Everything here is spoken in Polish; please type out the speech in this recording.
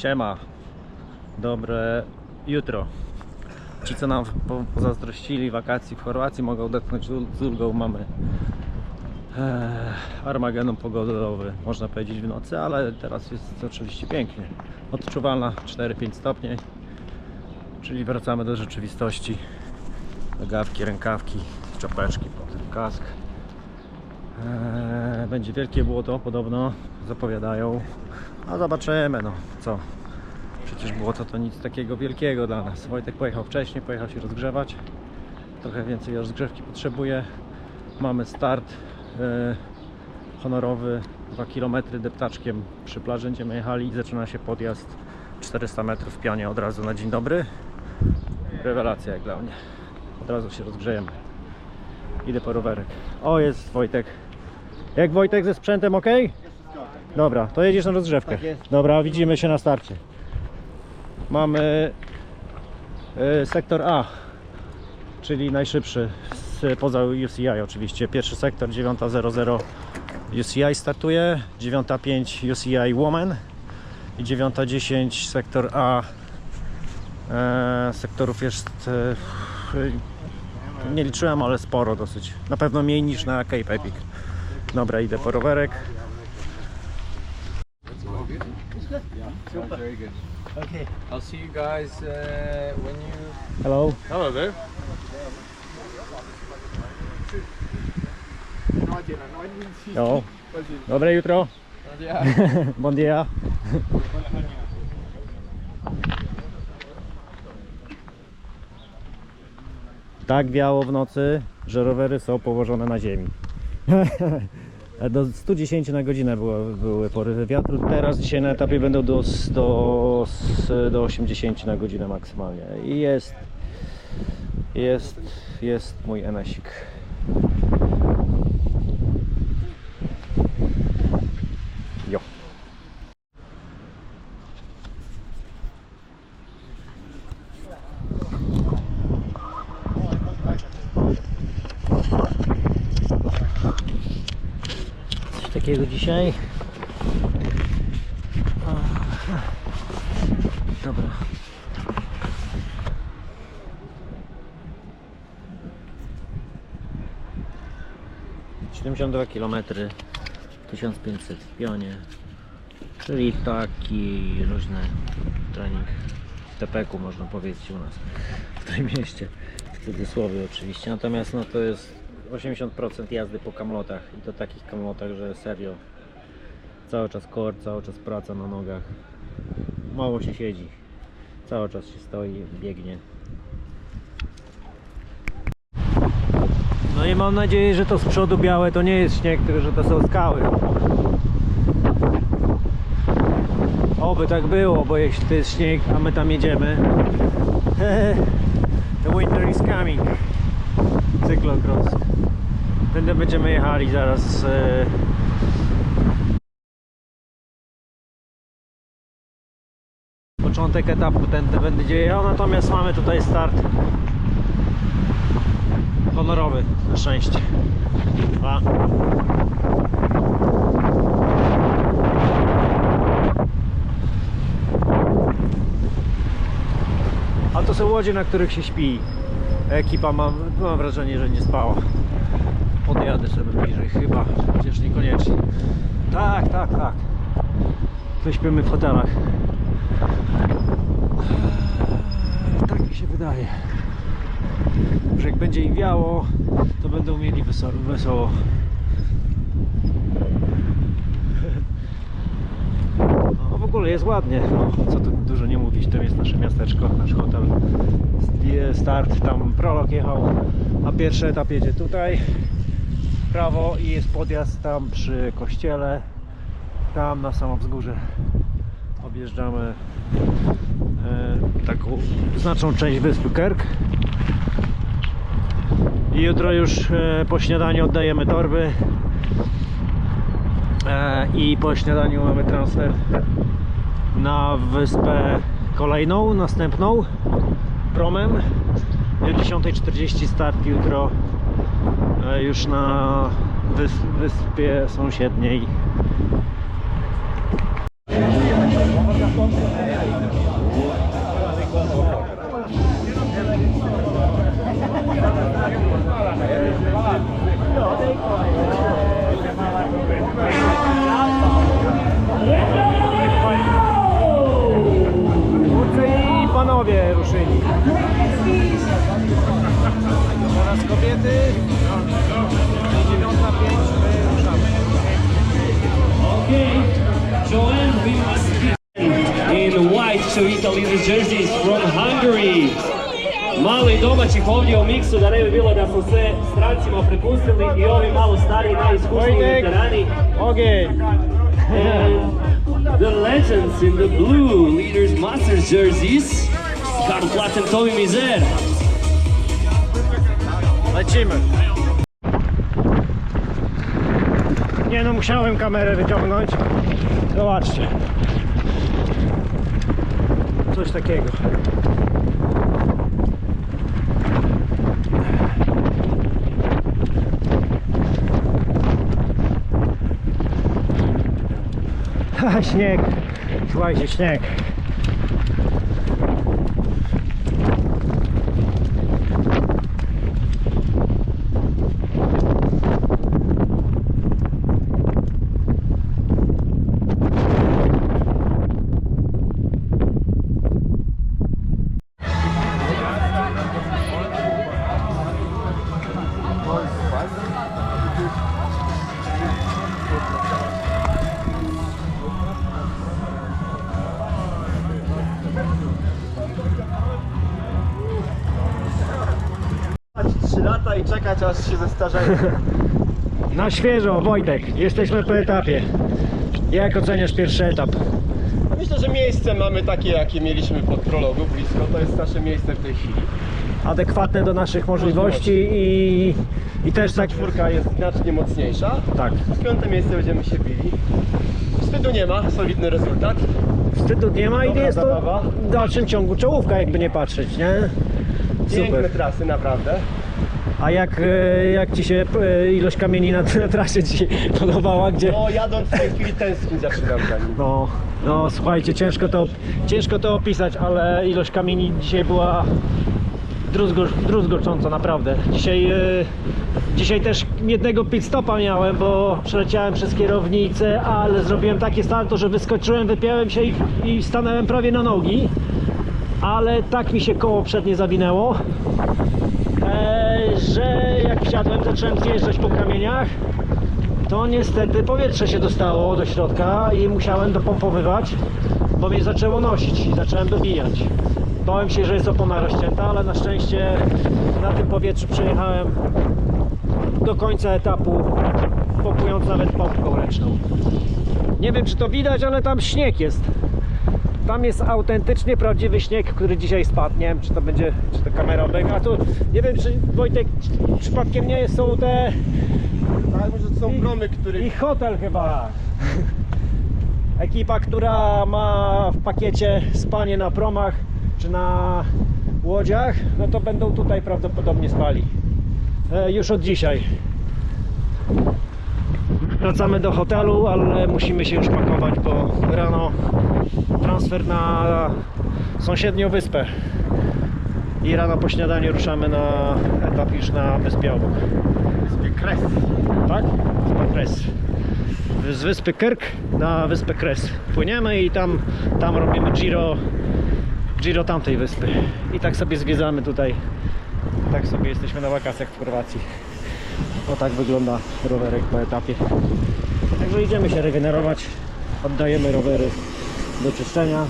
Siema. Dobre jutro. Ci, co nam po, pozazdrościli wakacji w Chorwacji, mogą odetchnąć z ul- z ulgą. Mamy e, Armagedon pogodowy, można powiedzieć w nocy, ale teraz jest oczywiście pięknie. Odczuwalna 4-5 stopni, czyli wracamy do rzeczywistości. Gawki, rękawki, czapeczki, potem kask. Eee, będzie wielkie błoto podobno, zapowiadają. A zobaczymy, no co. Przecież błoto to nic takiego wielkiego dla nas. Wojtek pojechał wcześniej, pojechał się rozgrzewać. Trochę więcej rozgrzewki potrzebuje. Mamy start e, honorowy 2 km deptaczkiem przy plaży będziemy jechali zaczyna się podjazd 400 metrów w pionie od razu na dzień dobry. Rewelacja jak dla mnie. Od razu się rozgrzejemy. Idę po rowerek. O, jest Wojtek. Jak Wojtek ze sprzętem ok? Dobra, to jedziesz na rozgrzewkę. Tak jest. Dobra, widzimy się na starcie. Mamy y, sektor A, czyli najszybszy z, poza UCI oczywiście. Pierwszy sektor 9.00 UCI startuje, 9.05 UCI Woman i 9.10 sektor A. E, sektorów jest e, nie liczyłem, ale sporo dosyć. Na pewno mniej niż na Cape Epic. Dobra, idę po rowerek. Very good. Okay. I'll see you guys uh, when you. Hello. Hello there. Jo. Dobre jutro. Yeah. Bon dia. Tak wiało w nocy, że rowery są położone na ziemi. Do 110 na godzinę było, były porywy wiatru. Teraz dzisiaj na etapie będą do, do, do 80 na godzinę maksymalnie. I jest, jest, jest mój Enesik. Jo. Coś takiego dzisiaj. Dobra. Siedemdziesiąt dwa kilometry, 1500 w pionie, czyli taki luźny trening w tepeku można powiedzieć u nas w tym mieście, w cudzysłowie oczywiście. Natomiast no to jest 80% jazdy po kamlotach i to takich kamlotach, że serio cały czas kor, cały czas praca na nogach. Mało się siedzi. Cały czas się stoi, biegnie. No i mam nadzieję, że to z przodu białe to nie jest śnieg, tylko że to są skały. Oby tak było, bo jeśli to jest śnieg, a my tam jedziemy, the winter is coming. Cyklocross. Tędy będziemy jechali zaraz. e, Początek etapu tędy będzie jechał, natomiast mamy tutaj start honorowy, na szczęście. A to są łodzie, na których się śpi. Ekipa mam, mam wrażenie, że nie spała. Podjadę sobie bliżej chyba, chociaż niekoniecznie. Tak, tak, tak. Tu śpimy w hotelach. Eee, Tak mi się wydaje. Że jak będzie im wiało, to będą mieli weso- wesoło. No, w ogóle jest ładnie, no, co tu dużo nie mówić, to jest nasze miasteczko, nasz hotel. Start, tam prolog jechał, a pierwszy etap jedzie tutaj prawo i jest podjazd tam przy kościele, tam na samo wzgórze. Objeżdżamy e, taką znaczną część wyspy Kerk. I jutro już e, po śniadaniu oddajemy torby. E, I po śniadaniu mamy transfer na wyspę kolejną, następną promem. O 10.40 start jutro już na wys- wyspie sąsiedniej. White su Italij's jerseys from Hungary. Malo i domaćih ovdje u miksu da ne bi bilo da smo sve strancima prepustili i ovi malo stariji, najiskusniji veterani. And the legends in the blue Leaders Masters jerseys. Karl Platten, Tomi Mizer. Lecimy. Nie no, musiałem kamerę wyciągnąć. Zobaczcie. Coś takiego. Ha, śnieg. Słuchajcie, śnieg. Lata i czekać aż się zestarzeje. Na świeżo, Wojtek. Jesteśmy po etapie. Jak oceniasz pierwszy etap? Myślę, że miejsce mamy takie, jakie mieliśmy pod prologu blisko. To jest nasze miejsce w tej chwili. Adekwatne do naszych możliwości i, i też tak. Czwórka jest znacznie mocniejsza. Tak. W piąte miejsce będziemy się bili. Wstydu nie ma, solidny rezultat. Wstydu nie ma i Dobra jest to zabawa. w dalszym ciągu czołówka, jakby nie patrzeć, nie? Piękne Super. trasy, naprawdę. A jak, e, jak ci się e, ilość kamieni na, na trasie ci podobała? Gdzie? No jadąc w tej chwili tęsknić zaczynam za nim. No, no słuchajcie, ciężko to, ciężko to opisać, ale ilość kamieni dzisiaj była druzgo, druzgocząca, naprawdę. Dzisiaj, e, dzisiaj też jednego pit stopa miałem, bo przeleciałem przez kierownicę, ale zrobiłem takie salto, że wyskoczyłem, wypiąłem się i, i stanąłem prawie na nogi. Ale tak mi się koło przednie zawinęło, że jak wsiadłem, zacząłem zjeżdżać po kamieniach, to niestety powietrze się dostało do środka i musiałem dopompowywać, bo mnie zaczęło nosić i zacząłem dobijać. Bałem się, że jest opona rozcięta, ale na szczęście na tym powietrzu przejechałem do końca etapu, pompując nawet pompką ręczną. Nie wiem, czy to widać, ale tam śnieg jest. Tam jest autentycznie prawdziwy śnieg, który dzisiaj spadł. Nie wiem, czy to będzie, czy to kamera. A tu nie wiem, czy Wojtek, czy przypadkiem nie są te Tak, może to są promy, które... i hotel chyba. Ekipa, która ma w pakiecie spanie na promach czy na łodziach, no to będą tutaj prawdopodobnie spali. E, już od dzisiaj. Wracamy do hotelu, ale musimy się już pakować, bo rano transfer na sąsiednią wyspę. I rano po śniadaniu ruszamy na etap już na Wyspie obok. Kres. Tak? Wyspa Kres. Z wyspy Kirk na wyspę Kres. Płyniemy i tam, tam robimy Giro, Giro tamtej wyspy. I tak sobie zwiedzamy tutaj. Tak sobie jesteśmy na wakacjach w Chorwacji. O tak wygląda rowerek po etapie. Także idziemy się regenerować. Oddajemy rowery do czyszczenia.